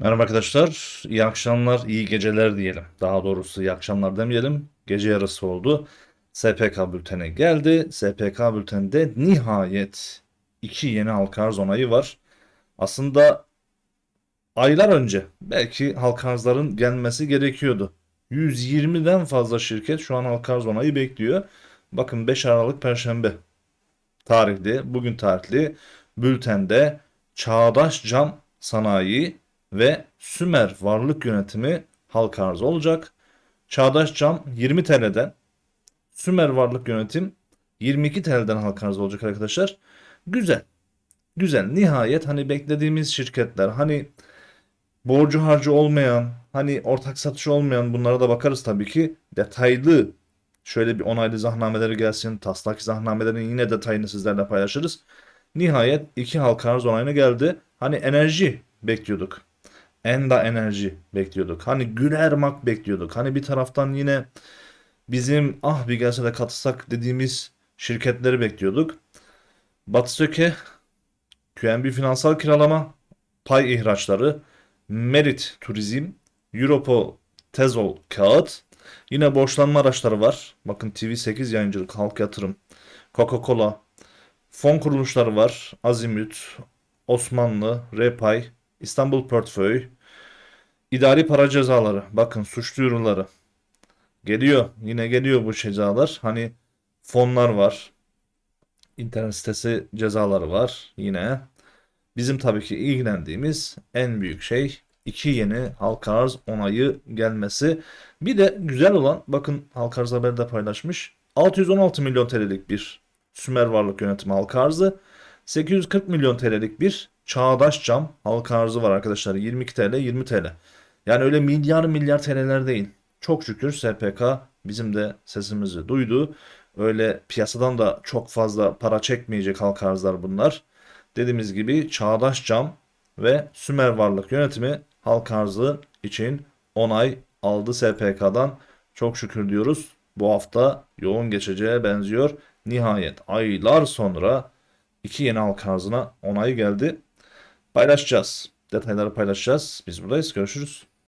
Merhaba arkadaşlar. İyi akşamlar, iyi geceler diyelim. Daha doğrusu iyi akşamlar demeyelim. Gece yarısı oldu. SPK bülteni geldi. SPK bülteninde nihayet iki yeni halka arz onayı var. Aslında aylar önce belki halka arzların gelmesi gerekiyordu. 120'den fazla şirket şu an halka arz onayı bekliyor. Bakın 5 Aralık Perşembe tarihli, bugün tarihli bültende Çağdaş Cam Sanayi ve Sümer Varlık Yönetimi halka arz olacak. Çağdaş Cam 20 TL'den, Sümer Varlık Yönetim 22 TL'den halka arz olacak arkadaşlar. Güzel. Güzel. Nihayet hani beklediğimiz şirketler, hani borcu harcı olmayan, hani ortak satışı olmayan bunlara da bakarız tabii ki. Detaylı şöyle bir onaylı zahnameleri gelsin. Taslak izahnamelerin yine detayını sizlerle paylaşırız. Nihayet iki halka arz onayına geldi. Hani enerji bekliyorduk. Enda enerji bekliyorduk. Hani Güler Mak bekliyorduk. Hani bir taraftan yine bizim ah bir gelse de katılsak dediğimiz şirketleri bekliyorduk. Batı Söke, QNB Finansal Kiralama, Pay ihraçları, Merit Turizm, Europo Tezol Kağıt, yine borçlanma araçları var. Bakın TV8 yayıncılık, halk yatırım, Coca-Cola, fon kuruluşları var. Azimüt, Osmanlı, Repay, İstanbul Portföy, idari para cezaları. Bakın suç duyuruları. Geliyor. Yine geliyor bu cezalar. Hani fonlar var. İnternet sitesi cezaları var yine. Bizim tabii ki ilgilendiğimiz en büyük şey iki yeni halka arz onayı gelmesi. Bir de güzel olan bakın halka arz haberi de paylaşmış. 616 milyon TL'lik bir Sümer Varlık Yönetimi halka arzı. 840 milyon TL'lik bir Çağdaş Cam halka arzı var arkadaşlar. 22 TL 20 TL. Yani öyle milyar milyar TL'ler değil. Çok şükür SPK bizim de sesimizi duydu. Öyle piyasadan da çok fazla para çekmeyecek halka arzlar bunlar. Dediğimiz gibi Çağdaş Cam ve Sümer Varlık Yönetimi halka arzı için onay aldı SPK'dan. Çok şükür diyoruz. Bu hafta yoğun geçeceğe benziyor. Nihayet aylar sonra iki yeni halka arzına onay geldi. Paylaşacağız. Detayları paylaşacağız. Biz buradayız. Görüşürüz.